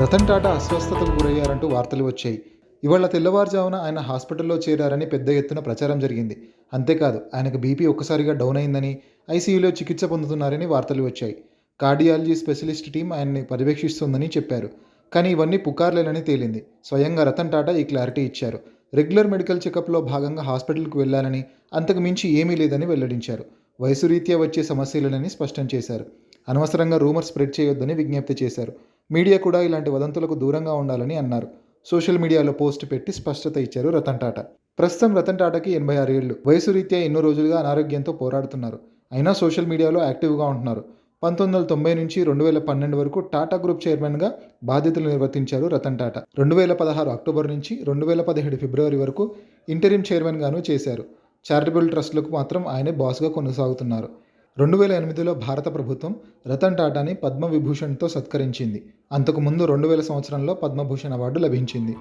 రతన్ టాటా అస్వస్థతకు గురయ్యారంటూ వార్తలు వచ్చాయి. ఇవాళ తెల్లవారుజామున ఆయన హాస్పిటల్లో చేరారని పెద్ద ఎత్తున ప్రచారం జరిగింది. అంతేకాదు ఆయనకు బీపీ ఒక్కసారిగా డౌన్ అయిందని ఐసీయూలో చికిత్స పొందుతున్నారని వార్తలు వచ్చాయి. కార్డియాలజీ స్పెషలిస్ట్ టీం ఆయన్ని పర్యవేక్షిస్తోందని చెప్పారు. కానీ ఇవన్నీ పుకార్లేనని తేలింది. స్వయంగా రతన్ టాటా ఈ క్లారిటీ ఇచ్చారు. రెగ్యులర్ మెడికల్ చెకప్లో భాగంగా హాస్పిటల్కు వెళ్ళాలని అంతకు మించి ఏమీ లేదని వెల్లడించారు. వయసు రీత్యా వచ్చే సమస్యలేనని స్పష్టం చేశారు. అనవసరంగా రూమర్ స్ప్రెడ్ చేయొద్దని విజ్ఞప్తి చేశారు. మీడియా కూడా ఇలాంటి వదంతులకు దూరంగా ఉండాలని అన్నారు. సోషల్ మీడియాలో పోస్ట్ పెట్టి స్పష్టత ఇచ్చారు రతన్ టాటా. ప్రస్తుతం రతన్ టాటాకి ఎనభై ఆరు ఏళ్ళు. వయసు రీత్యా ఎన్నో రోజులుగా అనారోగ్యంతో పోరాడుతున్నారు. అయినా సోషల్ మీడియాలో యాక్టివ్గా ఉంటున్నారు. పంతొమ్మిది వందల తొంభై నుంచి రెండు వేల పన్నెండు వరకు టాటా గ్రూప్ చైర్మన్గా బాధ్యతలు నిర్వర్తించారు రతన్ టాటా. రెండు వేల పదహారు అక్టోబర్ నుంచి రెండు వేల పదిహేడు ఫిబ్రవరి వరకు ఇంటరిం చైర్మన్గాను చేశారు. చారిటబుల్ ట్రస్టులకు మాత్రం ఆయనే బాస్గా కొనసాగుతున్నారు. రెండు వేల ఎనిమిదిలో భారత ప్రభుత్వం రతన్ టాటాని పద్మవిభూషణ్తో సత్కరించింది అంతకుముందు రెండు వేల సంవత్సరంలో పద్మభూషణ్ అవార్డు లభించింది